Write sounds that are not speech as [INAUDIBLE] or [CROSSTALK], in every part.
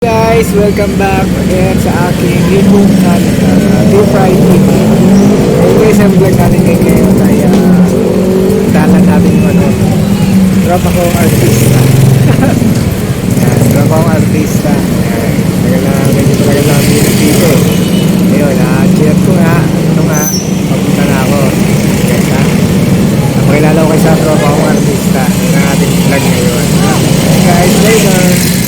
guys, welcome back again sa aking YouTube channel, uh, Deep Fry TV. Hey guys, ang vlog natin ngayon ay uh, natin yung ano, drop ako artista. Yan, drop ako artista. Yan, tagal na, medyo tagal na kami dito eh. Ngayon, uh, cheer ko nga, ito nga, papunta na ako. Guys ha, napakilala ko kayo sa drop akong artista. Yan ang ating vlog ngayon. Hey guys, later!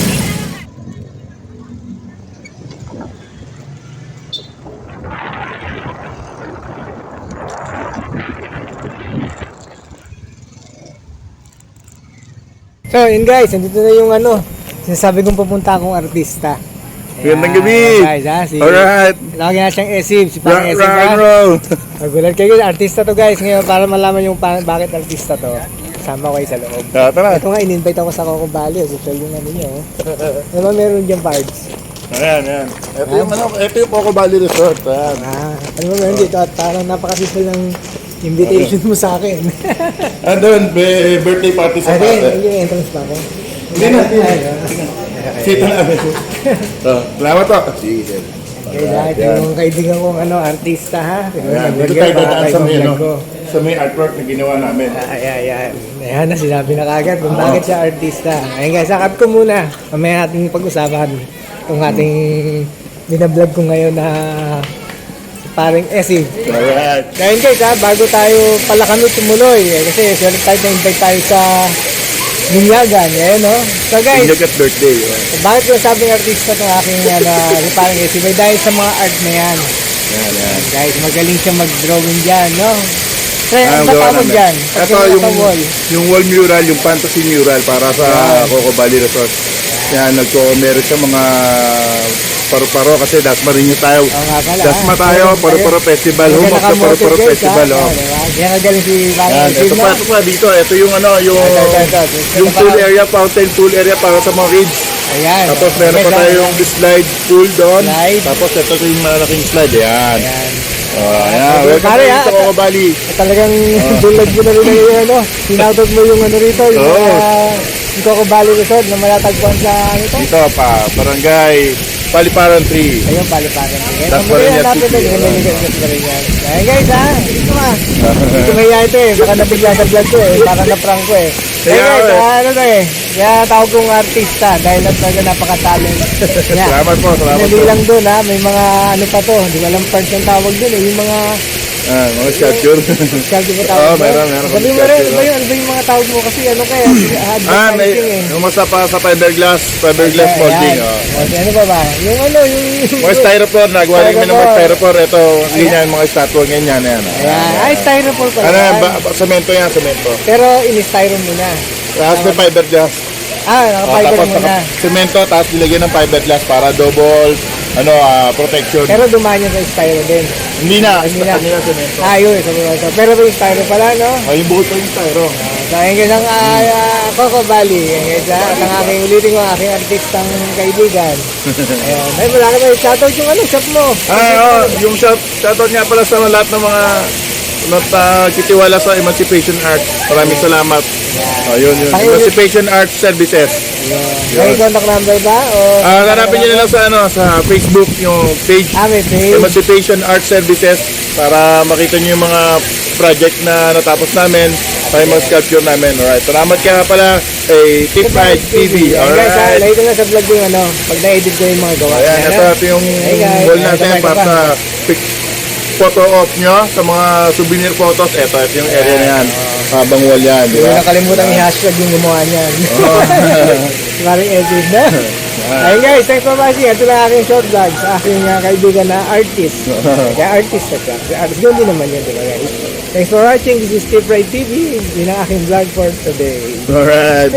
So, yun guys, nandito na yung ano, sinasabi kong pupunta akong artista. Magandang gabi. Guys, ha, si, Alright. Lagi nga siyang Esim, si Parang Rock, Esim rock and ha. roll. Magulat kayo, artista to guys. Ngayon, para malaman yung pa- bakit artista to, sama ko kayo sa loob. Ah, tara. Ito nga, in-invite ako sa Coco Valley, social yung ano niyo. oh. Ano ba meron diyang parts? Ayan, ayan. Ito yung, ano, ito yung Poco Valley Resort. Ayan. Ah, ano ba meron dito? At parang napakasimple ng invitation mo sa akin. [LAUGHS] Andun, may birthday party sa Ay, pate. yung entrance pa ako. Hindi na, hindi na. Ay, ah. Sita namin. Oh, salamat po. Sige. Kaya ito yung kaibigan kong ano, artista ha. Ayan, dito tayo dadaan sa may, ano, ko. sa may artwork na ginawa namin. Ay, ay, ay. Ayan na, sinabi na kagad kung bakit siya artista. Ayun guys, sakat ko muna. Mamaya natin pag-usapan itong ating binablog ko ngayon na paring Esig. Alright. Ngayon guys ha, bago tayo pala kami tumuloy. Eh, kasi sure tayo na-invite tayo sa Ninyagan. Ayan no. So guys, Look at birthday. oh. bakit ko sabing artista itong aking ano, [LAUGHS] paring Esig? May dahil sa mga art na yan. Ayan, ayan. Guys, magaling siya mag-drawing dyan, no? Kaya, Ah, namin. dyan? Ito yung, wall. yung wall mural, yung fantasy mural para sa Yan. Coco Valley Resort. Yan, nagko meron siya mga paro-paro kasi Dasmariño tayo. Oo nga pala. Dasma ah. tayo, Meron paro-paro festival. Nakamotive paro-paro guys, festival. ah. Oh. Ah, diba? Kaya kagaling si Yan, Sim, ito no? pa, ito pa dito. Ito yung ano, yung Ito, ito, ito. Ito yung pa- pool area, fountain pool area para sa mga kids. Ayan. Tapos meron pa ah, tayong slide pool doon. Slide. Tapos ito yung malaking slide. Yan. Ayan. Oh, ayan. Okay, Welcome pare, tayo ah. sa Coco Valley. Talagang [LAUGHS] bulag mo na rin na yung ano. Sinoutout mo yung ano rito. Yung Oo. yung Coco Valley Resort na malatagpuan sa ano ito. Dito pa, barangay Paliparan 3. Ayun, paliparan. Ayan, That's ang Mariñas natin City. na yung pa rin yan. Ayan guys ha, dito ka. Dito [LAUGHS] kaya ito eh, baka nabigla sa vlog ko eh, baka na-prank ko eh. Kaya, guys, eh. ah, ano to eh, kaya tawag kong artista dahil talaga napaka-talent. [LAUGHS] Salamat po, salamat Hindi po. lang doon ha, may mga ano pa to, hindi ko alam parts yung tawag doon eh, yung mga Ah, mga sculpture. Sculpture ba [LAUGHS] tawag Oo, meron, meron rin, ano ba yun, ano ba yung mga tawag mo kasi ano kaya, [CLEARS THROAT] ah, may, eh. umasa pa sa fiberglass, fiberglass Ayan. molding. Oh. Okay, ano ba ba? Yung ano, yung... Mga styrofoam, nagawa rin kami ng mga Styrofoam. Ito, ganyan, mga statue, ganyan, yan. Ayan, ay, styrofoam pala. Ano, yan. semento yan, semento. Pero in-styro mo na. Tapos may fiberglass. Ah, naka-fiber tapos mo na. naka- semento, tapos nilagyan ng fiberglass para double, ano, ah, protection. Pero dumaan yun sa styro din. Hindi na, Hindi na. hindi na semento. Ah, yun, sabi mo ito. Pero yung styro pala, no? Oh, yung buhok ko yung styro. So, ayun guys, ang uh, Coco Valley. Ayun ah, at ang aking ulitin ko, aking artistang kaibigan. [LAUGHS] Ayun. Ay, wala ka ba? Shoutout yung ano, shop mo. Ah, oh, yung shout, shoutout nga pala sa lahat ng mga nagkitiwala sa Emancipation Art. Maraming salamat. Oh, yun, yun. Pakiulit. Emancipation Art Services. May contact number ba? O, Ah, hanapin niyo na lang sa ano sa Facebook yung page Ah, may page. Emancipation Art Services para makita niyo yung mga project na natapos namin para yung mga sculpture namin. Alright. Salamat ka pala kay Tip Ride TV. Ayun guys, ah, Alright. ko na sa vlog yung ano, pag na-edit ko yung mga gawa. Ayan, Ayan, ito, ito yung Hey, guys. Ayan, natin para pa. sa pic- photo op nyo sa mga souvenir photos. Ito, ito yung area na yan. Habang wall yan, di Hindi ba? nakalimutan i-hashtag yung gumawa niyan. Oh. [LAUGHS] Maring edit na. [LAUGHS] Ayun guys, thanks for watching. Ito lang aking short vlog sa aking uh, kaibigan na artist. [LAUGHS] Kaya artist na siya. Artist, yun din naman yun, di ba guys? Thanks for watching. This is Steve Ray TV. Yun ang aking vlog for today. Alright.